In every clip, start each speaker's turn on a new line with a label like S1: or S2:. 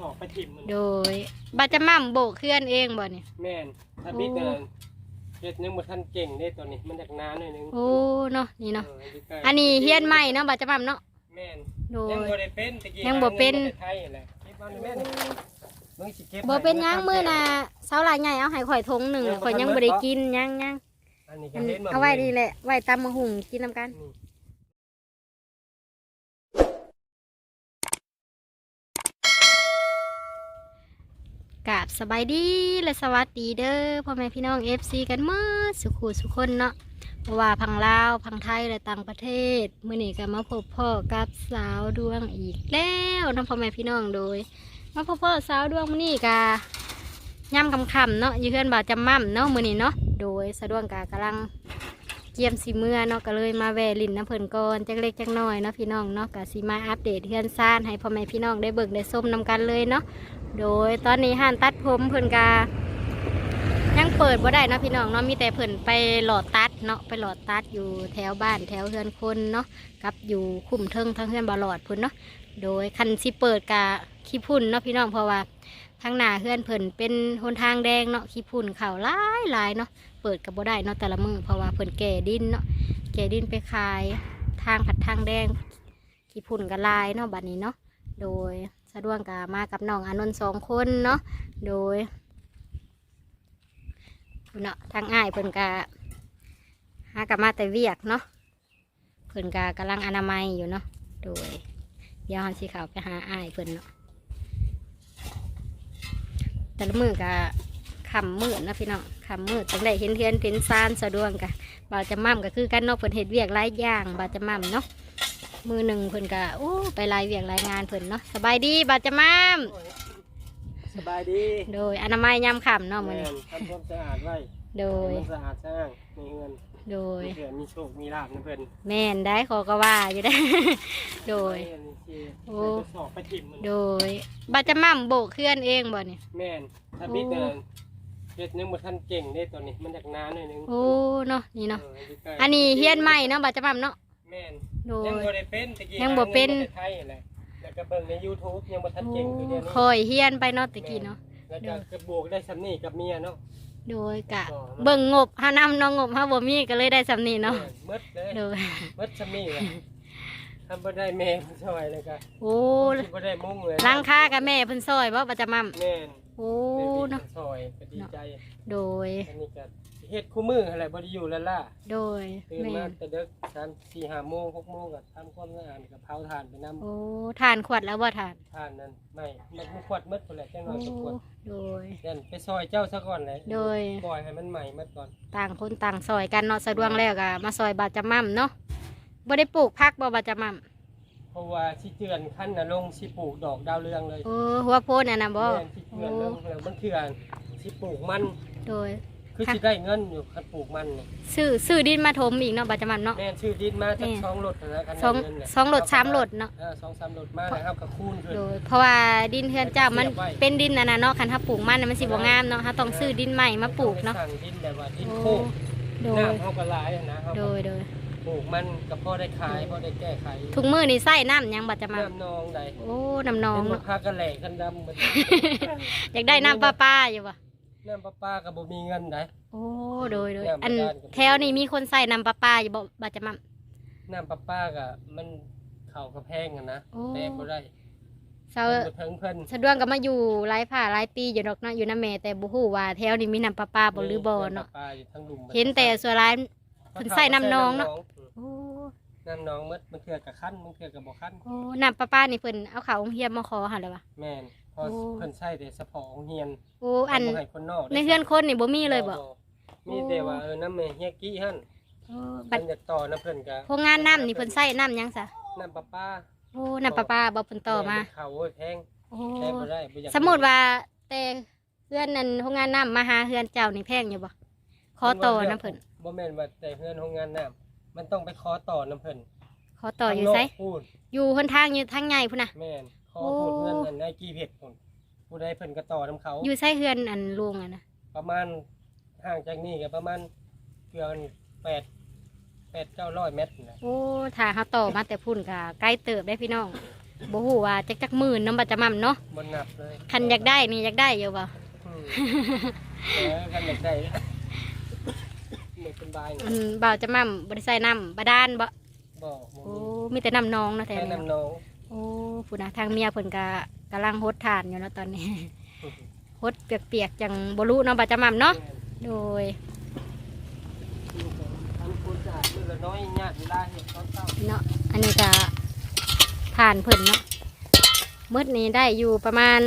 S1: สอบไปถิ่มมัน
S2: โดยบาจะมั่มโบกเคลื่อนเองบ่เนี่ย
S1: แม่นถ้าบิดเดินเฮ็ดยังบ่ทันเก่งเด้ตัวนี้มันจากน้าหน่อยนึง
S2: โอ้เนาะนี่เนาะ
S1: เอใกล้ๆ
S2: อันนี้เฮียนใหม่เนาะบาจะมั่มเนาะ
S1: แม่น
S2: โด
S1: ยัง
S2: ย
S1: บ่ได้เป็นตะกี้
S2: ยังบ่เป็น
S1: หางิมาแต่ไทยแหละเก็บเอาในแม่นี่มึงสิเก็บ
S2: บ่เป็นหยังมื้อน่ะเสาหลายใหญ่เอาให้ข่อยทงหนึ่งข่อยยังบ่ได้กินยังยัง
S1: อันนี้
S2: อั
S1: ก็
S2: น
S1: เห็นบ่
S2: เอาไว้นี่แหละ ไว้ตำมะหุงกินนํกัน
S1: นี่
S2: กราบ สบายดีและสวัสดีเด้อพ่อแม่พี่น้อง FC กันหมดสุขุสุขคนเนาะว่าพังลาวพังไทยและต่างประเทศมื้อนี้ก็มาพบพ่อกับสาวดวงอีกแล้วเนาะพ่อแม่พี่น้องโดยมาพบพ่อสาวดวงมื้อนี้ก็ย่ำคำๆเนาะยู่เพื่อนบ่าวจำม่ำเนาะมื้อนี้เนาะโดยสะดวงกากำลังเกียมสีเมื่อเนาะก็เลยมาแวลินน้ำเพิ่นก่อนจักเล็กจักน้อยเนาะพี่น้องเนาะก็สิมาอัปเดตเฮือนซ่านให้พ่อแม่พี่น้องได้เบิ่งได้ส้มนำกันเลยเนาะ โดยตอนนี้ห้านตัดผมเพิ่นกายังเปิดบ่ได้เนาะพี่น้องเนาะมีแต่เพิ่นไปหลอดตัดเนาะไปหลอดตัดอยู่แถวบ้านแถวเฮือนคนเนาะกับอยู่คุ้มเทิงทั้งเฮือนบ่หลอดพุ่นเนาะโดยคันสิเปิดกะขี้พุ่นเนาะพี่น้องเพราะว่าทางหน้าเฮือนเพิ่นเป็นหนทางแดงเนาะขี้พุ่นเข่าหลายหลายเนาะเปิดกับบ่ได้เนาะแต่ละมือเพราะว่าเพิ่นแก่ดินเนาะแก่ดินไปขายทางผัดทางแดงขี้พุ่นก็หลายเนาะบัดนี้เนาะโดย สะดวกกามากับน้องอานนท์สองคนเนาะโดยเนาะทางอ้ายเพิ่นกาหากะมาแต่เวียกเนาะเพิ่นกากำลังอนามัยอยู่เนาะโดยเดี๋ยวเราสิเขาไปหาอ้ายเพิ่นเนาะแต่ละมือกะคำมืดนะพี่น้องคำมืดจังได้เห็นเทียนเห็นซานสะดวกกะบ่าวจะมั่มก็คือกันเนาะเพิ่นเฮ็ดเวียกหลายอย่างบ่าวจะมั่มเนาะ มือหนึ่งเพิ่นกะโอ้ไปรายเวียกรายงานเพิ่นเนาะสบายดีบาดจะมาม
S1: โอ้ยสบายดี
S2: โดยอนามัยยามค่ำเนาะมื้อ
S1: แม่
S2: นี้
S1: นทำความสะอาดไว้
S2: โดย
S1: ให้มันสะอาดสะอ้างมีเงิน
S2: โดย
S1: มีเผื่อมีโชคมีลาภนะเพิ่น
S2: แม่นได้ขอก็ว่าอยู่ได้ โดย
S1: ให้อันนี้สิ
S2: โอ้
S1: ไปสอบไปถิ่มมัน
S2: โดยบาดจะมั่มโบกเคลื่อนเองบ่เนี่ย
S1: แม่นถ้าบิดเดินเฮ็ดยังบ่ทันเก่งเด้ตัวนี้มันจากน้าหน่อยนึง
S2: โอ้เนาะนี่เนาะ
S1: เใกล้ๆ
S2: อันนี้เฮียนใหม่เนาะบาดจะมั่มเนาะ
S1: แม่น
S2: โด
S1: ยัง
S2: ย
S1: บ่ได้เป็นตะกี้
S2: ยังบ่เป็น
S1: หางิมาแต่ไทยแหละแล้วก็เบิ่งใน YouTube ยังบ่ทันเก่งคือเดี๋ยวนี้
S2: คอยเฮียนไปเนาะตะกี้เนาะ
S1: แล้วก็กระบวกได้สำนี่กับเมียเนาะ
S2: โดยกะ เบิ่งงบเฮานำเนาะงบเฮาบ่มีก็เลยได้สำนี้เนาะ
S1: แม่มืดเลย
S2: โดย
S1: มืดสำนี่แหละทำบ่ได้แม่ผู้ช่วยเลยก็
S2: โอ้
S1: สิบ่ได้มุ้งเลย
S2: ลังค่ากับแม่เพิ่นซอยบ่บาดจะมั่ม
S1: แม่น
S2: โอ้
S1: เนาะ
S2: เนาะ
S1: ช่วยก็ดีใจ
S2: โดย
S1: อันนี้ก็ เฮ็ดคู่มืออะไรบ่ได้อยู่แล้วล่ะ
S2: โดย
S1: ตื่น
S2: แม่
S1: มานแต่ดึก3 4 5โมง6โมงก็ทำความสะอาดก็เผาถ่านไปนำ
S2: โอ้ทานขวดแล้วบ่ทาน
S1: ถ่านนั่นไม่มันมันขวดมืดพุ่นแหละจังหน่
S2: โอ้
S1: อยก็ขวด
S2: โดย
S1: เดี๋ยวไปซอยเจ้าซะก่อนเลย
S2: โดย
S1: ปล่อยให้มันใหม่หมดก่อน
S2: ต่างคนต่างซอยกันเนาะสะดวกแล้วก็มาซอยบาดจะมั่มเนาะบ่ได้ปลูกพักบ่บาดจะมั่ม
S1: เพราะว่าสิเจือนขั้นน่ะลงสิปลูกดอกดาวเรืองเลย
S2: โอ้หัวโพนน่ะนะบ่
S1: แม่นสิเจือนลงแล้วมันเถื่อนสิปลูกมัน
S2: โดย
S1: คือสิได้เงินอยู่คันปลูกมันนี่
S2: ซื้อซื้อดินมาถมอีกเนาะบาดจะมั่มเนาะ
S1: แม่นชื่อดินมาจาก
S2: แม่
S1: สองรถนะคัน
S2: สอง
S1: เงินเนี่ย
S2: สองโหลดสามโหลดเนาะ
S1: เออสองสามรถมาแล้วครับกับคูณขึ้น
S2: โดยเพราะว่าดินเฮือนเจ้ามัน
S1: เสียบไว้
S2: เป็นดินน่ะนะเนาะคันถ้าปลูกมันน่ะมันสิบ่งามเนาะถ้าต้องซื้อดินใหม่มาปลูกเนาะ
S1: สั่งดินแบบว่าดิน
S2: โอ้
S1: โคก
S2: โดย
S1: น้ำเขาก็หลายอะนะเขา
S2: โดยโดย
S1: ปลูกมันก็พอได้ขายพอได้แก้ไข
S2: ถุงมือนี่ใส่น้ำหยังบาดจะมั่ม
S1: น้ำนองใด
S2: โอ้น้ำนอง
S1: เป็นมะ
S2: เนาะ
S1: พร้าวกระแหลกกันดำหมด
S2: อยากได้น้ำปลาปลาอยู่บ่
S1: น้ำประปากับบ่มีเงินได้
S2: โอ้โดยโดย
S1: น้ำ
S2: อัน
S1: บาดาลก็
S2: แถวนี้มีคนใส่น้ำปลาปลาอยู่บ่บาดจะมั่ม
S1: น้ำประปากับมันเข่ากระแพงกันนะ
S2: โอ้
S1: แต่บ่ได้
S2: เซา
S1: บ่ถึงเพิ่น
S2: สะดวกก็มาอยู่หลายผ่าหลายปีอยู่ดอกเนาะอยู่น้ำแม่แต่บ่ฮู้ว่าแถวนี้มีน้ำปลาปลาบ่หรือบ่เนาะำ
S1: ประปาอยู่ทั้งหลุม
S2: เห็นแต่ส่วนหลาย เพิ่นใส่น้ำนองเนาะ โอ้
S1: น้ำนองหมดมันเทื่อกับคั้นมันเทื่อกับบ่คั้น
S2: โอ้น้ำปลาปลานี่เพิ่นเอาเขาโรงเรียนมาขอหั่นเลยว่ะ
S1: แม่น พอ
S2: โอ้
S1: เพิ่นใช้แต่เฉพาะโรงเรียน
S2: โอ้อัน
S1: บ่ให้คนนอกได้
S2: ในเฮือนคนนี่บ่มีเลยบ่
S1: มีแต่ว่าเออน้ำแม่เฮียกี้หั่น
S2: โอ้บั
S1: เพิ่
S2: ด
S1: นอยากต่อน้ำเพิ่นก็
S2: โรงงานน้ำนี่เพิ่นใส่น้ำหยังซะ
S1: น้ำประปา
S2: โอ้น้ำปลาปลาบ่เพิ่นต่อมา
S1: แนเขาโอ้ยแพง
S2: โอ้
S1: แพงบ่ได้บ่อยาก
S2: สมมุติว่าแต่เฮือนนั้นโรงงานน้ำมาหาเฮือนเจ้านี่แพงอยู่บ่ขอต่อน้ำเพิ่น
S1: บ่แม่นว่าแต่เฮือนโรงงานน้ำมันต้องไปขอต่อน้ำเพิ่น
S2: ขอต่ออยู่ไส
S1: ข้างนกพูด
S2: อยู่หนทางอยู่ทางใหญ่พุ่นน่ะ
S1: แม่น ขอ
S2: โอ้
S1: พูดเงินอันไอ้กี่เพชรพุ่นผู้ใดเพิ่นก็ต่อนํเขา
S2: อยู่ไสเฮือนอันลุงอะนะ
S1: ประมาณห่างจากนี่ก็ประมาณเกือบแปดแปดเก้าร้อยเมตรนะ
S2: โอ้ถ้าเฮาต่อมาแต่พุ่นก็ใกล้เติบได้พี่น้องบ่ฮู้ว่าจักจักหมื่นเนาะบ่จะม่ํเนาะ
S1: บนหนับเลย
S2: คันอยากได้นี่อยากได้อยู่บ่
S1: อืมเออกันอยากได้เด็กเป็นบาย
S2: อันบ่าวจะม่ํบ่ได้ใส่น้ำบาดาลบ่
S1: บอก
S2: โอ้มีแต่น้ำนองเนาะแถ
S1: แค่
S2: วนี้
S1: นำน้อง
S2: โอ้ผู้นะทางเมียเพิ่นก็กำลังฮดทานอยู่เนาะตอนนี้ฮดเปียกๆจังบ่รู้เนาะบ่าวจะม่ํเนาะโดย
S1: ทำความสะอาดมือละน้อยญาติเวลาเห็ดตอนเช้า
S2: เนาะอันนี้ก็ทานเพิ่นเนาะมืดนี้ได้อยู่ประมาณ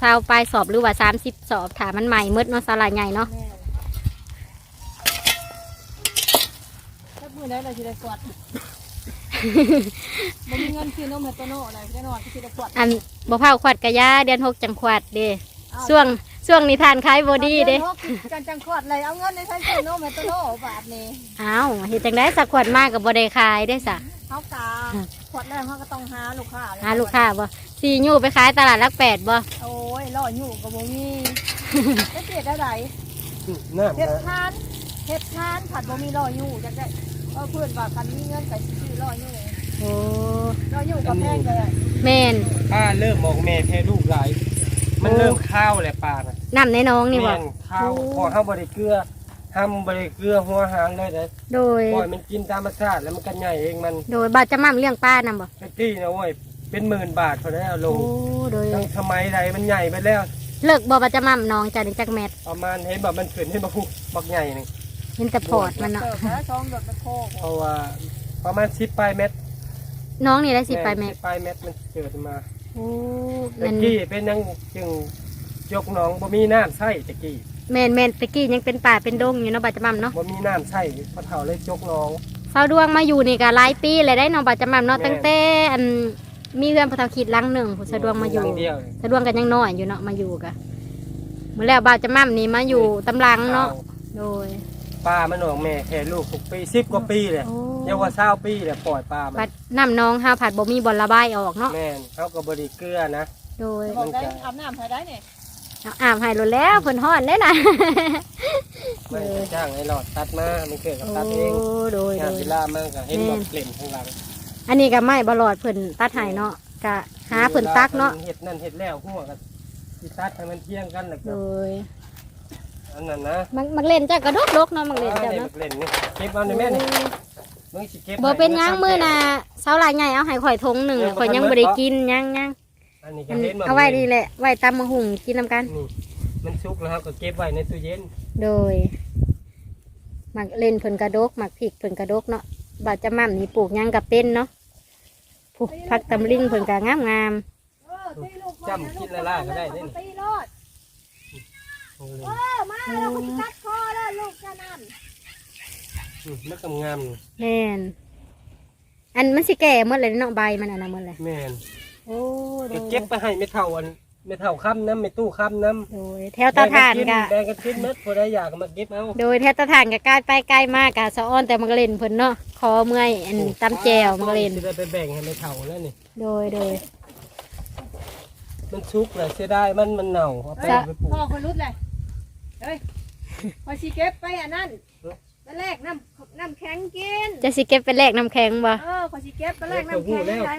S2: ซาวปลายสอบหรือว่าสามสิบสอบถามมันใหม่มืดเนาะสาลายใหญ่เนาะ
S3: ถ้ามือได้เลยสิได้กวด บ่มีเงินซื้อนมให้ตัวโน่เลยแน่นอนสิได้กวด
S2: อันบ่เผาขวัดกะยาเดือนหกจังขวัดเด้ช่วงช่วงนี้ทานคล้ายบอดี้เด้
S3: จังจังขวดเลยเอาเงินในใช้ซื้อนมให้ตัวโน่บาทนี้
S2: อ้าวเฮ็ดจังได้สักขวดมากกับบ่ได้ขายได้สะ
S3: เฮากาขวดแรกเฮาก็ต้องหาลูกค้าเลย
S2: หาลูกค้าบ่ซียู่ไปขายตลาดลักแปดบ่
S3: โอ้ยรออยู่ก็บ่มีจะเสียได้ได
S1: อืมน้ำ
S3: เฮ็ด
S1: นะ
S3: ทานเฮ็ดทานผัดบ่มีรออยู่จังได้ เออเพื่อนว่าคันมีเงินก็สิซื้อรออยู่
S2: โอ้
S3: รออยู่ก็แพงเลย
S2: แม่น
S1: ป้าเริ่มมองแม่แพ้ลูกหลายมันเริ่มข้าวแหละป้าน่ะ
S2: น้ำในน้องนี่บ่
S1: แม่นข้าวพอห้ามบริเกลือห้ามบริเกลือหัวหางเลยเด้อ
S2: โดย
S1: ปล่อยมันกินตามธรรมชาติแล้วมันก็ใหญ่เองมัน
S2: โดยบ่าวจะมั่มเลี้ยงป้านำบ่
S1: แท็กซี่นะเว้ยเป็นหมื่นบาทพอแล้วล
S2: โอ้
S1: ง
S2: โดย
S1: ตั้งสมัยใดมันใหญ่ไปแล้ว
S2: เลิกบ่บ่าวจะมั่มน้องจ้ะนี่จักแมท
S1: ประมาณเห็นแบบมันขึ้นให้บักบักใหญ่หนึง
S2: เห็นแต่พอดมันเนาะ
S3: เติบแล้วช่องดดตะโคก
S1: เพราะว่าประมาณสิบปลายเม็ด
S2: น้องนี่ได้สิไปแม่
S1: สิบปลายเม็ดมันเกิดมา
S2: โอ้
S1: ตะ
S2: นั่น
S1: กี้เป็นยังจึงยกหน้องบ่มีน้ำใส่ตะกี้
S2: แม่นแม่นตะกี้ยังเป็นป่าเป็นดงอยู่เนาะบ่าวจะมั่มเนาะ
S1: บ่มีน้ำใส่พอเฒ่าเลยยกหน้อง
S2: เฝ้าดวงมาอยู่นี่ก็หลายปีเลยได้น้องบ่าวจะมั่มเนาะ
S1: แม่
S2: ตั้งแต่อันมีเพื่อนพอเฒ่าคิดหลังหนึ่งผู้สะดวงมาอยู่
S1: ครั้งเดียว
S2: สะดวงกันยังน้อยอยู่เนาะมาอยู่กะเมื่อแล้วบ่าวจะมั่มนี่มาอยู่ตำลังเนาะโดย
S1: ปลามันออกแม่แค่ลูกหกปีสิบกว่าปีเลย
S2: โอ้
S1: เยาว่าเศร้าปีเลยปล่อยปลามั
S2: บั
S1: น
S2: ดน้ำน้องห้าผัดบ่มีบอลระบายออกเนาะ
S1: แม่นเขาก็บริเกลือนะ
S2: โดย
S3: บอกได้อาบน้ำให้ได้เนี่ย
S2: เอาอาบให้รถแล้วเพิ่นฮ้อนได้นะ
S1: ไม่ได้จ้างให้หลอดตัดมามันเกิดกับ
S2: โอ้
S1: ตัดเอง
S2: โดย
S1: งา
S2: โด
S1: น
S2: ย
S1: เวลามากก็เห็นบอกเกล่นข้างหลัง
S2: อันนี้ก็ไม่บลอดเพิ่นตัดให้เนาะกะหาเพิ่นตักเนาะ
S1: เห็ดนั่นเห็ดแล้วหัวกันที่ตัดให้มันเที่ยงกันแล้ว
S2: โด
S1: ก็
S2: ย
S1: อันนั้นนะ
S2: มักมักเล่นจ้ะกระดกดกเนาะมักเล่นจ้ะ
S1: อ่า
S2: เนาะ
S1: เล่นนี่เก็บเอาในแม่นี่มึงสิเก็บ
S2: บ่เป็นหยังมื้อน่ะเช้าหลายใหญ่เอาให้ข่อยทงหนึ่งข่อยยังบ่ได้กินยังยัง
S1: อันนี้
S2: อั
S1: ก็
S2: น
S1: เห็นบ่
S2: เอาไว้ดีแหละไว้ตำมะหุงกินนํกัน
S1: นี่มันสุกแล้วก็เก็บไว้ในตู้เย็น
S2: โดยหมักเล่นเพิ่นกระดกหมักพริกเพิ่นกระดกเนาะบาดจะมั่มนี่ปลูกหยังกับเป็นเนาะปลูกผักตำลิงเพิ่นก็งามงาม
S3: เออตีลูก
S1: จำคิดละล่าก็ได้นี่
S3: ตี รอดเออมาเราก็สิตัดคอแล้วลูกจะนั่น
S1: อืมแล้วก็งาม
S2: ๆแม่นอันมันสิแก่หมดเลยเนาะใบมันอันนั้นหมดเลย
S1: แม่น
S2: โอ้โด
S1: ก็
S2: ย
S1: เก็บไปให้ไม่เท่าอันไม่เท่าค่ำน้ำไม่ตู้ค่ำน้ำ
S2: โดยแถวเตาถ่านกะ
S1: แบ่งกันกินเม็ดพอได้อยากก็มาเก็บเอา
S2: โดยแถวเตาถ่านกะใกล้ไปใกล้มากกะสะอ้อนแต่มันก็เล่นเพิ่นเนาะคอเมื่อยอันตำแจวมันก็เล่น
S1: จะได้ไปแบ่งให้ไม่เท่าแล้วนี่
S2: โดยโดย
S1: มันชุกเลยเสียดายมันมันเน่าเอาไป
S2: จะ
S1: ไปปลูก
S3: พ่อคนรุดเลย เฮ้ยพอสิเก็บไปอันนั้นไปแลกน้ำน้ำแข็งกิน
S2: จะสิเก็บไปแลกน้ำแข็งบ่
S3: เออขอยสิเก็บไปแลกน้ำแข็งได้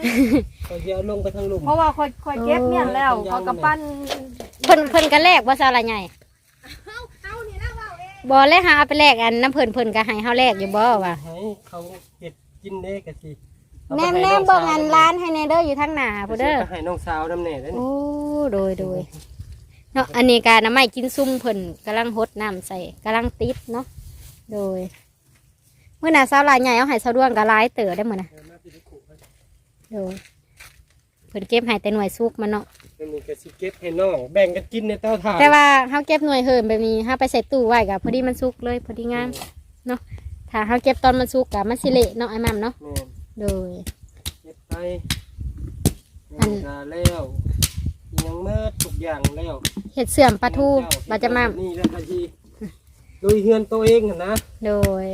S1: ก็จะเอาลงไปทางหลุม
S3: เพราะว่าขอยขอยเก็บเนี่ยแล้วขอยกับปั้น
S2: เพิ่นเพิ่นก็แลกบ่ซาละใหญ่
S3: เอาเอานี่นะว่าเอง
S2: บ่เลยหาเอาไปแลกอันน้ำเพิ่นเพิ่นก็ให้เฮาแลกอยู่บ่ว่ะ
S1: ให้เขาเก็บกินเด้กะสิ
S2: แนมแนมเบิ่งอันร้านให้แน่เด้ออยู่ทางหน้าผู้
S1: เด้
S2: เด้อ
S1: อให้น้องสาวน้ำแหน่ได้นี่
S2: โอ้โดยโดย เนาะอันนี้การน้ำไม้กินซุ่มเพิ่นกำลังหดน้ำใส่กำลังติดเนาะโดยเมื่อน่ะสาวลายใหญ่เอาให้สาวดวงก็หลายเต๋อได้มื้อน่ะโดยเพิ่นเก็บให้แต่หน่วยสุกมันเนาะ
S1: อันนี้ก็สิเก็บให้น้องแบ่งกันกินในเตาถ่าน
S2: แต่ว่าเฮาเก็บหน่วยเฮิมแบบนี้เฮาไปใส่ตู้ไว้ก็พอดีมันสุกเลยพอดีงามเนาะถ้าเฮาเก็บตอนมันสุกก็มันสิเละเนาะไอ้มัมเนาะ
S1: แม่น
S2: โดย
S1: เก็บไป
S2: อัน
S1: งาแล้ว ยังเมื่อทุกอย่างแล้ว
S2: เห็ดเสื่อมปลาทูปลาจะมั่ม
S1: นี่แล้วก็ทีลุยเฮือนตัวเองหั่นนะ
S2: โดย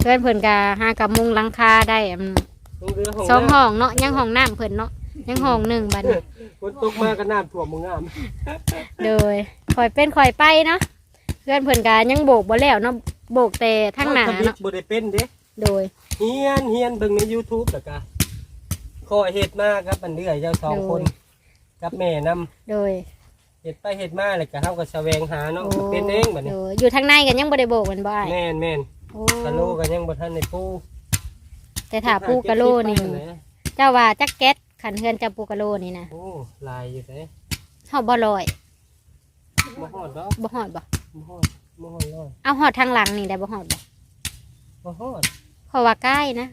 S2: เพื่อนเพิ่นกะหากับมุงหลังคาได้อืม
S1: ลงเรือของ
S2: สอง
S1: น้ำ
S2: ห้องเนาะยังห้องน้ำเพิ่นเนาะยังห้องหนึ่งบัดนี้
S1: ฝนตกมาก็น้ำท่วมมึงงาม
S2: โดยคอยเป็นคอยไปเนาะเพื่อนเพิ่นกะยังโบกบ่แล้วเนาะโบกแต่ทางหน้า
S1: ทำบิด
S2: เนาะ
S1: บ่ได้เป็นเด้
S2: โดย
S1: เฮียนเฮียนเบิ่งใน YouTube แล้วก็คข้อเฮ็ดมาครับมันเดือยเจ้าสองคน กับแม่นํ
S2: โดย
S1: เฮ็ดไปเฮ็ดมาแล้วก็เฮาก็แสวงหาเนาะ
S2: โอ้
S1: เป็นเองบัดนี้
S2: โดยอยู่ทางในกันยังบ่ได้โบกแมันบ่อ้าย
S1: แม่นแม่น
S2: โอ้
S1: กะโลก็ยังบ่ทันได้ปู
S2: แต่ถ้าปูกะโลนี่
S1: เก็บไปไหะ
S2: เจ้าว่าจักแก๊สขันเฮือนเจ้าปูกะโลนี่นะ
S1: โอ้ลายอยู่ไส
S2: เฮาบ่ลอย
S1: บ่ฮอดดอก
S2: บ่ฮอดบ่
S1: บ่ฮอดบ่ฮอดร้อย
S2: เอาฮอดทางหลังนี่ได้บ่ฮอดบ่
S1: บ่ฮอด
S2: เพราะว่าใกล้นะ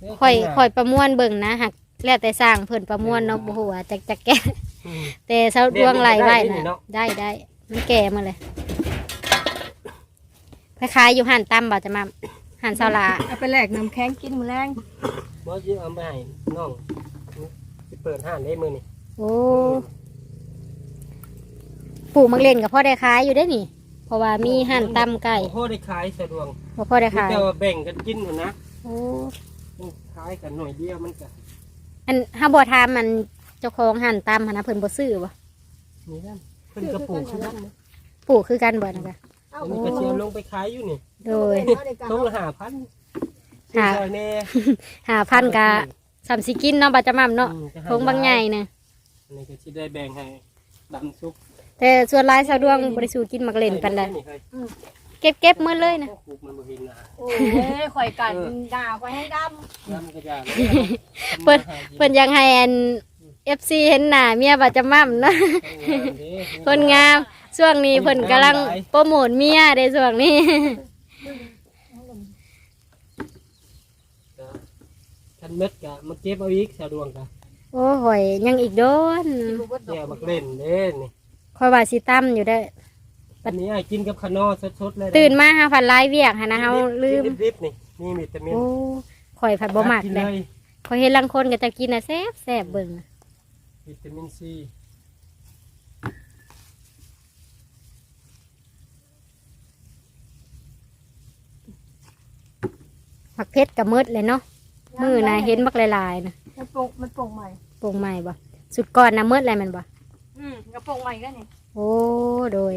S1: เด้
S2: ค่อย
S1: ข้างหน้า
S2: ค่อยประมวลเบิ่งนะหัก แล้วแต่สร้างเพิ่นประมวลเนาะบ่ฮู้ว่าจักจักแก๊ส
S1: อืม
S2: แต่เสาดวงไหลไว้
S1: เดี๋ยวนี้ก็ได้
S2: นะ
S1: นี่เนาะ
S2: ได้ได้มันแก่มาเลยคล้ายๆอยู่หันตำบ่จะมาหันเสาลา
S3: เอาไปแลกน้ำแข็งกินมื้อแรง
S1: บ่สิเอาไปให้น้องสิเปิดห้านได้มื้อนี้
S2: โอ้ปลูกมักเล่นกับพ่อได้ขายอยู่ได้อนี่ เพราะว่ามีหันตำไก่
S1: บ่พอได้ขายสะดวก
S2: เพราะพ่อได้ขาย
S1: แต่ว่าแบ่งกันกินหั่นนะ
S2: โอ้
S1: ขายกันหน่อยเดียวมันก็
S2: อันห้าบ่ทามมันเจ้าของหันตำหันนะเพิ่นบ่ซื้อบ่
S1: นี่นั่นเพิ่นก็ปลูกคือกันนะ
S2: ปลูกคือกันบ่นะคะ
S3: เอา
S1: มันก็สิเอาลงไปขายอยู่นี่
S2: โดย
S3: เอาได้กัน
S1: ต้อง
S3: เนาะ
S1: ละ5,000
S2: หา
S1: ซอยแน่
S2: หาพันกะสามสิกินเนาะบ่จะมั่มเนาะ
S1: อืมจะให้
S2: ทงบางใหญ่นะ
S1: อันนี้ก็สิได้แบ่งให้ดำซุป
S2: แต่ส่วนหลายสาวดวงบ่ได้สู่กินมักเล่นปานใด เก็บเก็บมื้อเลยนะ
S1: ปลูกมันบ่เห็นนะ
S3: โอ้ยข่อยกันด่าข่อยให้ด
S1: น้ำก็จะ
S2: เพิ่นเพิ่นยังให้อัน FC เห็นหน้าเมียบ่จะมั่มเนาะคนงามช่วงนี้เพิ่นกำลังโปรโมทเมียในช่วงนี้
S1: คันเม็ดกะมาเก็บเอาอีกสะดวกกะ
S2: โอ้หอยยังอีกโดนำ
S3: รู้ว่าดอ
S1: แก้ว
S3: ก
S1: บักเล่นเด้นี่
S2: คอยว่าสิตั้มอยู่ได้อ
S1: อันนี้ให้กินกับขนอสดๆเลยะ
S2: ตื่นมาหาฝันร้ายเวียกหนนะเฮาลืม
S1: กินดิบๆนี่นี่วิตามิน
S2: โอ้ข่อยผัดบ่มัก
S1: กิน
S2: เล
S1: เลยย
S2: ข่อยเห็นลังคนก็จะกินน่ะแซ่บแซ่บเบิ่ง
S1: วิตามินซี
S2: ผักเพชรกับมืดเลยเนาะมือน่ะเห็นบักหลายๆนะ
S3: มันโป่งมันโป่งใหม่
S2: โปร่งใหม่บ่สุดก่อนน่ะมืดอะไรมันบ่
S3: อืมกระโป่งใหม่ก็นี่
S2: โอ้โดย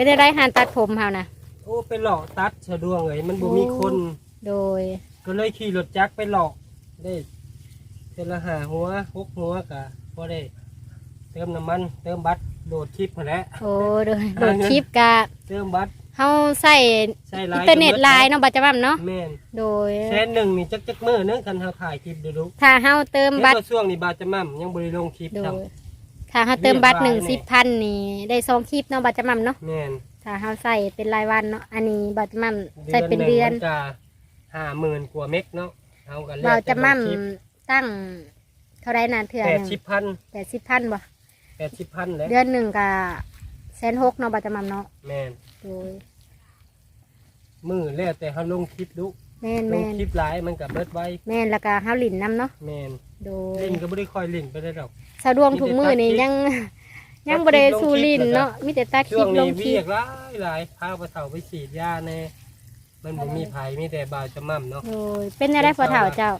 S2: เป็นได้หานตัดผมเฮานะ
S1: โอ้ไปหลอกตัดสะดวกเลยมันบ่มีคน
S2: โดย
S1: ก็เลยขี่รถจักรไปหลอกได้เทอละหาหัวหกหัวกะพอได้ เติมน้ำมัน เติมบัตรโหลดคลิปมาแหล้ว
S2: โอ้โดยโหลดคลิปกะ
S1: เติมบัตร
S2: เฮาใส่
S1: ใช้ไล
S2: อิน
S1: น์
S2: เทอร์เน็ตไลน์เนาะบัจจุบันเนาะ
S1: แม่น
S2: โดย
S1: แสนหนึ่งนี่จักจักมือเนึงกันเฮาถ่ายคลิปดูดู
S2: ถ้าเฮาเติม
S1: บั
S2: บั
S1: ต
S2: ต
S1: ร
S2: ร
S1: ช่วงนี้บาทจะมั่มยังบริลงคลิป
S2: โด
S1: ท
S2: ย ถ้าเฮาเติมบัตร
S1: เรี
S2: หนึ่
S1: ย
S2: ง
S1: บร้อย
S2: สิบพันนี่ได้สองคลิปเนาะบัจจุบันเนาะำ
S1: แม่น
S2: ถ้าเฮาใส่เป็นรายวันเนาะอันนี้บัจจุบันใส่เป็นเดือน
S1: หงมัจะห้าหมื่นกว่าเมกเนาะเอากัน
S2: บัจจุบัน
S1: คลิป
S2: ตั้งเท่าไรนานเถื่อ
S1: แป
S2: ห
S1: ด
S2: นึ่ง
S1: สิบพัน
S2: แปดสิบพันบ่
S1: แปดสิบพันเลย
S2: เดือนหนึ่งกะแสนหกเนาะบัจจุบันเนาะ
S1: แม่น
S2: โดย
S1: มือแล้วแต่เขาลงคลิปดู
S2: แม่น
S1: ล
S2: แม่
S1: ง
S2: น
S1: คลิปหลายมันกับเบิดไว้
S2: แม่นแล้วก็เฮาหลินน้ำเนาะ
S1: แม่น
S2: โดย
S1: เล่นก็ไม่ได้คอยเล่นไปได้ดอก
S2: สะดวงถุงมือนี่ยังยังบ่ได้สู่ลินเนาะมีแต่ตาค
S1: ช่
S2: ลิ
S1: ว
S2: ป
S1: ง
S2: ล
S1: นี้
S2: งคลิ
S1: เวีย
S2: ป
S1: กหลายหลายพาไปเถาไปฉีดยาแน่มันบ่มีไผมีแต่บ่าวจะมั่มเนาะ
S2: โดยเป็นอะไรพอเฒ่าเจ้า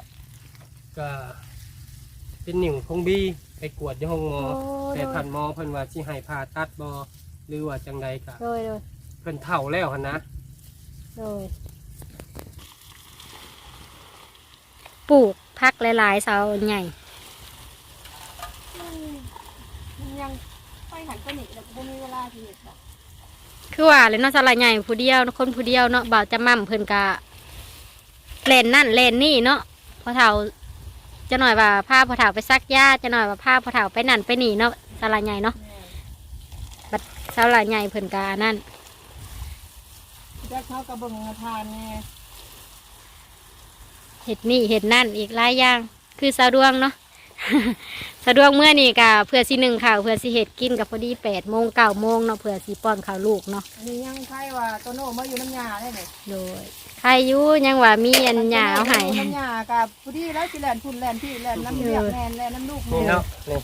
S1: ก็เป็นหนิวคงบี้ไปกวดที่ห้องหมอ
S2: โอ้
S1: แต่ท่านหมอเพิ่นว่าสิให้ผ่าตัดบ่หรือว่าจังใดก็
S2: โดยโดย
S1: เพิ่นเฒ่าแล้วหั่นนะ
S2: โดยปลูก พักหลายๆเสาใหญ่
S3: มันยังไปหันไปนี่แล้วก็บ่มีเวลาที่เฮ็ดดอก
S2: คือว่าเลยเนาะสลายใหญ่ผู้เดียวคนผู้เดียวเนาะบ่าวจะมั่มเพิ่นกะเลนนั่นเลนนี่เนาะพอเฒ่าจะหน่อยว่าพาพอเฒ่าไปซักหญ้าจะหน่อยว่าพาพอเฒ่าไปนั่นไปนี่เนาะสลายใหญ่เนาะ
S3: แม่
S2: บัดสลายใหญ่เพิ่นกะนั่น
S3: จะเขากระเบิ่งมาทานแน่
S2: เห็ดนี่เห็ดนั่นอีกหลายอย่าง คือสะดวงเนาะสะดวงเมื่อนี่กะเพื่อสิหนึ่งข่าวเพื่อสิเห็ดกินกับพอดีแปดโมงเก้าโมงเนาะเพื่อสิป้อนข้าวลูกเนาะ
S3: อันนี้ยังใครว่าโตโน่มาอยู่น้ำยาได้ไหม
S2: โดยใครอยู่ยังว่ามีอันหยาเอาให้
S3: น้ำยากับผู้ที่แล้วสิแลนพุ่นแลนพี่แลนน้ำเลือกแลนแลนน้ำลูก
S1: นี่เนาะนี่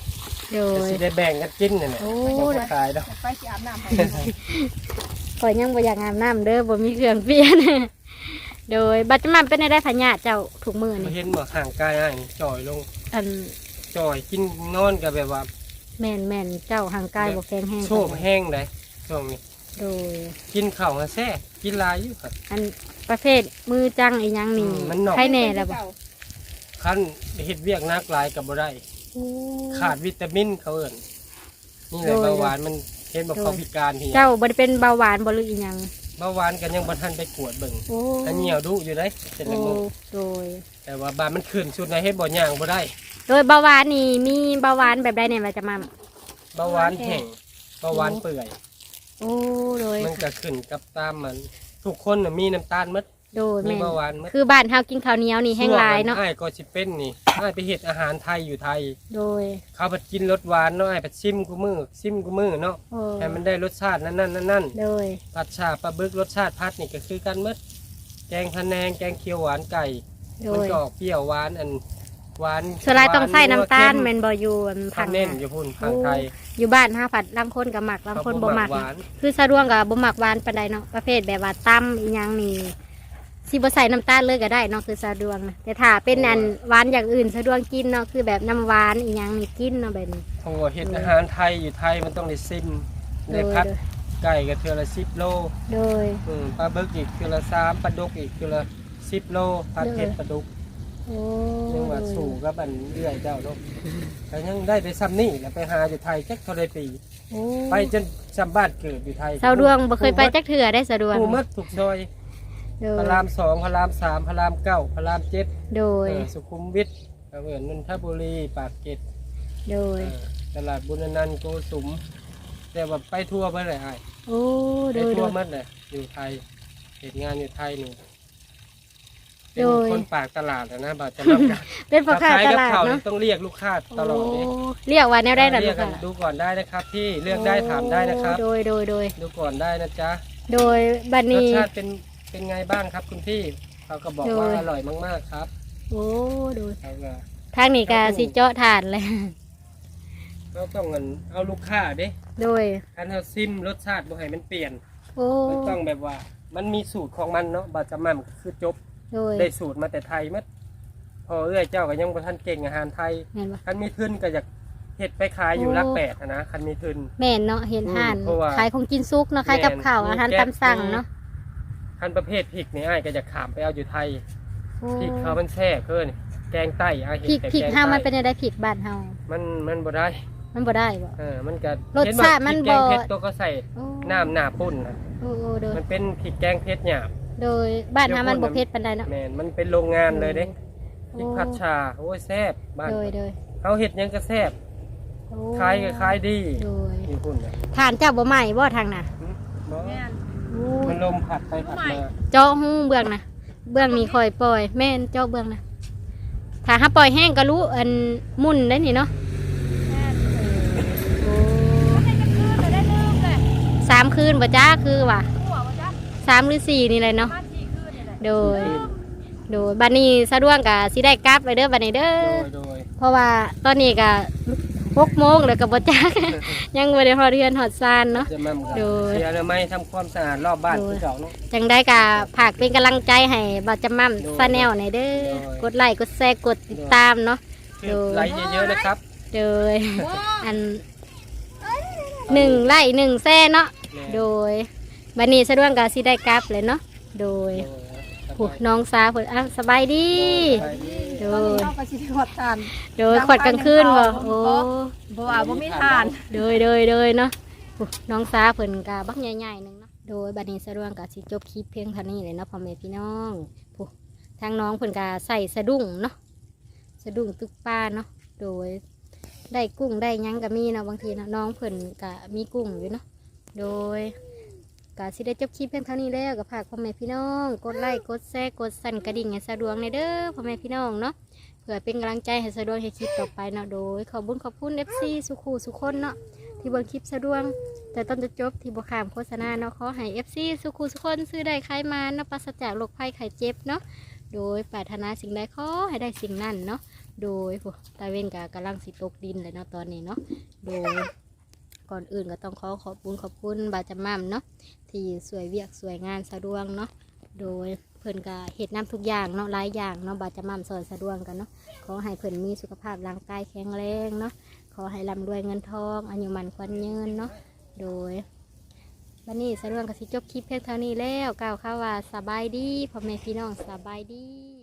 S2: โด
S1: ก็
S2: ย
S1: สิได้แบ่งกันกินนี่นแหละ
S2: โอ้
S1: บ่ขายดอก
S3: ไปสิอาบน้ำไป
S2: ข่อยยังบ่อยากอาบน้ำเด้อบ่มีเครื่องเปลี่ยน โดยบัดจมันเป็นได้พญาเจ้าถูกมือ
S1: บ่
S2: นี่
S1: เห็นบ่ห่างกายอ้ายจ่อยลง
S2: อัน
S1: จ่อยกินนอนก็แบบว่า
S2: แม่นแม่นเจ้าห่างกายบ่แข็งแห้ง
S1: โชคแห้งเลยช่วงนี้
S2: โดย
S1: กินข้าวมาแซ่กินหลายอยู่ครับ
S2: อันประเภทมือจังอีหยังนี่
S1: อืมมันหนอก
S2: ใครแน่แล้วบ่
S1: คันเฮ็ดเวียกหนักหลายก็บ่ได้ขาดวิตามินเขาเอิ้นนี่แหละ
S2: โดย
S1: เบาหวานมันเห็นบอกเขาพิการที่
S2: เจ้าบ่ได้เป็นเบาหวานบ่หรืออีหยัง
S1: เบาหวานกันยังบ่ทันไปกวดเบิ่ง
S2: โอ้
S1: อันเหนียวดุอยู่ได้เป็น
S2: โอ้
S1: ละโมง
S2: โดย
S1: แต่ว่าบานมันขึ้นสุดในเฮ็ดบ่ย่างบ่ได้
S2: โดยเบาหวานนี่มีเบาหวานแบบใดเนี่ยว่าจะมา
S1: เบาหวานแห้งเบาหวานเปื่อย
S2: โอ้โดย
S1: มันก็ขึ้นกับตามมัน ทุกคนน่ะมีน้ำตาลหมด
S2: โดย
S1: มี
S2: แม่น
S1: เบาหวานหมด
S2: คือบ้านเฮากินข้าวเหนียวนี่แห้งหลายเนาะ
S1: อ้ายก็สิเป็นนี่อ้ายไปเฮ็ดอาหารไทยอยู่ไทย
S2: โดย
S1: เขาไปกินรสหวานเนาะอ้ายไปชิมกูมือชิมกูมือเนาะ
S2: โอ้
S1: ให้มันได้รสชาตินั้นๆนั่น
S2: โดย
S1: ๆผัดชาปลาบึกรสชาติพัดนี่ก็คือกันหมดแกงพะแนงแกงเขียวหวานไก่
S2: โด
S1: มัน
S2: ย
S1: ก็ออกเปรี้ยวหวานอันหวาน
S2: ส่วนหลายต้องใส่น้ำตาล
S1: หว
S2: แม่นบ่อยู่อัน
S1: เค็ม
S2: ผั
S1: เขา
S2: ง
S1: เน้น
S2: นะ
S1: อยู่พุ่นผังไทย
S2: อยู่บ้านห้าผัดลางคนกับหมักลางคนบ่หมัก
S1: หวาน
S2: คือสะดวกกับบ่หมักหวานปานใดเนาะประเภทแบบว่าตั้มอีหยังนี่ สิบ่ใส่น้ำตาลเลยก็ได้เนาะคือสะดวกนะแต่ถ้าเป็นอันหวานอย่างอื่นสะดวกกินเนาะคือแบบน้ำหวานอีหยังนี่กินเนาะแบบนี้
S1: โอ้เห็ดอาหารไทยอยู่ไทยมันต้องได้ซิม
S2: โด
S1: ได้
S2: ย
S1: พัดไก่ก็เทือละสิบโล
S2: โดย
S1: อืมปลาบึกอีกเทือละสามปลาดุกอีกเทือละสิบโลพัด
S2: โดย
S1: เผ็ดปลาดุก
S2: โอ้
S1: ยังว่าสู่กับอันเรื่อยเจ้าเนาะแต่ยังได้ไปซ้ำนี่แล้วไปหาอยู่ไทยจักเท่าไรปี
S2: โอ้
S1: ไปจนจำบ้านเกิดอยู่ไทย
S2: สาวดวงบ่เคยไปจักเถื่อได้สะดวก
S1: ผู้มัดถูกซอย
S2: โด
S1: พ
S2: ย
S1: ระรามสองพระรามสามพระรามเก้าพระรามเจ็ด
S2: โดย
S1: เออสุขุมวิทเหมือนนนทบุรีปากเกร็ด
S2: โดย
S1: เออตลาดบุญนันท์โกสุม แต่ว่าไปทั่วไปเลยไอ้าย
S2: โอ้
S1: ไป
S2: โดย โด
S1: ทั่วยหมัดเลยอยู่ไทยเหตุงานอยู่ไทยนี่เป็น
S2: โดย
S1: คนปากตลาดอะนะบาดจะรับกัน
S2: เป็นพ่อค้า
S1: ขย
S2: ต
S1: กับ
S2: ลาด
S1: เขา
S2: เนาะ
S1: ต้องเรียกลูกค้าตลอดเลย
S2: โเรียกว่าแนวได้ล่ะ
S1: เรี
S2: ลู
S1: ย
S2: ก
S1: กกัน
S2: ค้า
S1: ดูก่อนได้นะครับพี่เลือกได้ถามได้นะครับ
S2: โดยโดยโดย
S1: ดูก่อนได้นะจ๊ะ
S2: โดยบัด
S1: รส
S2: นี้
S1: ชาติเป็น เป็นไงบ้างครับคุณพี่เขาก็บอก
S2: โดย
S1: ว่าอร่อยมากๆครับ
S2: โอ้โดย
S1: เขาก็
S2: ทางนี้ก็สิเจาะถานเลย
S1: ก็ต้องเงินเอาลูกค้าเด้
S2: โดย
S1: อันเอาซิมรสชาติบ่ให้มันเปลี่ยน
S2: โอ้
S1: มันต้องแบบว่า มันมีสูตรของมันเนาะบาจะมั่มก็คือจบ
S2: โดย
S1: ได้สูตรมาแต่ไทยมัดพอเอื้อยเจ้าก็ยังบ่ทันเก่งอาหารไทย
S2: แม่นบ่
S1: คันมีทุนก็อยากเฮ็ดไปขายอยู่
S2: โอ้
S1: รักแปดอะนะคันมีทุน
S2: แม่นเนาะเห็นห่าน
S1: อืมเพราะว่า
S2: ขายของกินซุกเนาะขายกับข้าว
S1: แม่น
S2: อาหาร
S1: มีแก๊
S2: ตา
S1: ส
S2: มสั่งเนาะ
S1: คันประเภทพริกนี่อ้ายก็จะขามไปเอาอยู่ไทย
S2: โอ้
S1: พริกเขามันแซ่บเพิ่นแกงใต้อ้ายเห็น
S2: พริก
S1: แต่
S2: พริก
S1: แกง
S2: เฮามัน
S1: ใต้
S2: เป็นอะไรพริกบ้านเฮา
S1: มันมันบ่ได้
S2: มันบ่ได้บ่
S1: เออมันก็
S2: รสชาติมัน
S1: เห็ว่าพริกแกง
S2: บ่
S1: เผ็ดตัวก็ใส่
S2: โอ้
S1: น้ำหน้าปุ่นนะ
S2: โอ้โอ้โดย
S1: มันเป็นพริกแกงเผ็ดหยาบ
S2: โดยบ้านเฮามัน
S1: เดี๋
S2: บ่
S1: ยวพูด
S2: เผ็ดปานใดเนาะ
S1: แม่นมันเป็นโรงงานเลยเด้พริก
S2: โอ้
S1: ผัดชาโอ้ยแซ่บบ้าน
S2: โดยโดย
S1: เขาเฮ็ดหยังก็แซ่บ
S2: โอ้
S1: ขายก็ขายดี
S2: โดย
S1: อยู่พุ่นน่ะ
S2: ทานเจ้าบ่ใหม่บ่ทางน่ะ
S1: หึบ่
S3: แม่น
S2: โอ้
S1: มันลมผัดไปผัดมา
S2: เจาะหูเบื้องน่ะเบื้องนี้ค่อยปล่อย แม่นเจาะเบื้องน่ะถ้าหาปล่อยแห้งก็รู้อันมุ่นได้นี่เนาะ
S3: แม่น
S2: โอ้
S3: ให้กันคืนเลยได้ลืมเลย
S2: สามคืนบ่จ้าคือว่ะ
S3: หัววะจ๊ะ
S2: สามหรือสี่นี่เลยเนาะ
S3: บ้านสี่คืนนี่แหละ
S2: โดย โดยบัดนี้สะดวกกะสิได้กลับเลยเด้อบัดนี้เด้อ
S1: โดยโดย
S2: เพราะว่าตอนนี้ก็ หกโมงแล้วก็บ่จัก ยังบ่ได้ฮอดเรือนฮอดซานเนาะ
S1: จะมั่มกัน
S2: โดย
S1: เสียแล้วไหมทำความสะอาดรอบบ้าน
S2: โดย
S1: คือเก่าเนาะ
S2: จังได้กะฝากเป็นกำลังใจให้บ่าวจำมั่ม
S1: โดย
S2: ซาแนลในอยเด้อ
S1: โดย
S2: กดไลค์กดแชร์กดติดตามเนาะ
S1: คือ
S2: โดย
S1: ไลค์เยอะๆนะครับ
S2: โดย
S3: ว้า
S2: อันหนึ่งไล่หนึ่งแซ่เนาะ
S1: แม่
S2: โดยบันนี้สะดวกกาสิได้กลับเลยเนาะ โดย
S1: โดย
S2: โอ้น้องสาวเพิ่นอะสบายดี
S1: ไปดี
S2: โด
S3: ตอนนี้
S2: ย
S3: เขาก็สิได้หดทาน
S2: โดยขวดกลางคืนบ่
S3: ดังไฟ
S2: โอ้
S3: เพราะว่าบ่มีทาน
S2: โดยโดยโดยเนาะโอ้น้องสาวเพิ่นกะบักใหญ่ๆหนึงเนาะ โดยบัดนี้สะดวกกะสิจบคลิปเพียงเท่านี้เลยเนาะพ่อแม่พี่น้องผู้ทางน้องเพิ่นกะใส่สะดุ้งเนาะ สะดุ้งตึกป้าเนาะ โดย ได้กุ้งได้หยังก็มีเนาะบางทีเนาะน้องเพิ่นก็มีกุ้งอยู่เนาะ โดย ก็สิได้จบคลิปเพียงเท่านี้แล้วก็ฝากพ่อแม่พี่น้อง กดไลค์กดแชร์กดสั่นกระดิ่งให้สะดวกในเด้อพ่อแม่พี่น้องเนาะเพื่อเป็นกำลังใจให้สะดวกให้คลิปต่อไปเนาะโดย ขอบุญขอบคุณ FC สุขูสุคนเนาะที่เบิ่งคลิปสะดวกแต่ต้นจะจบที่บ่ขามโฆษณาเนาะขอให้ FC สุขูสุคนซื้อได้ขายมาเนาะปราศจากโรคภัยไข้เจ็บเนาะโดยปรารถนาสิ่งใดขอให้ได้สิ่งนั้นเนาะโดยผู้ตาเวนกากำลังสิตกดินเลยเนาะตอนนี้เนาะโดย ก่อนอื่นก็ต้องขอขอบคุณขอบคุณบาจามั่มเนาะที่สวยเวียกสวยงานสะดวกเนาะโดยเพิ่นก็เฮ็ดน้ำทุกอย่างเนาะหลายอย่างเนาะบาจามั่มสอนสะดวกกันเนาะขอให้เพิ่นมีสุขภาพร่างกายแข็งแรงเนาะขอให้ร่ำรวยเงินทองอายุมันควันยืนเนาะโดยบันนี้สะดวกกับสิจบคลิปเพียงเท่านี้แล้วกล่าวคำว่าสบายดีพ่อแม่พี่น้องสบายดี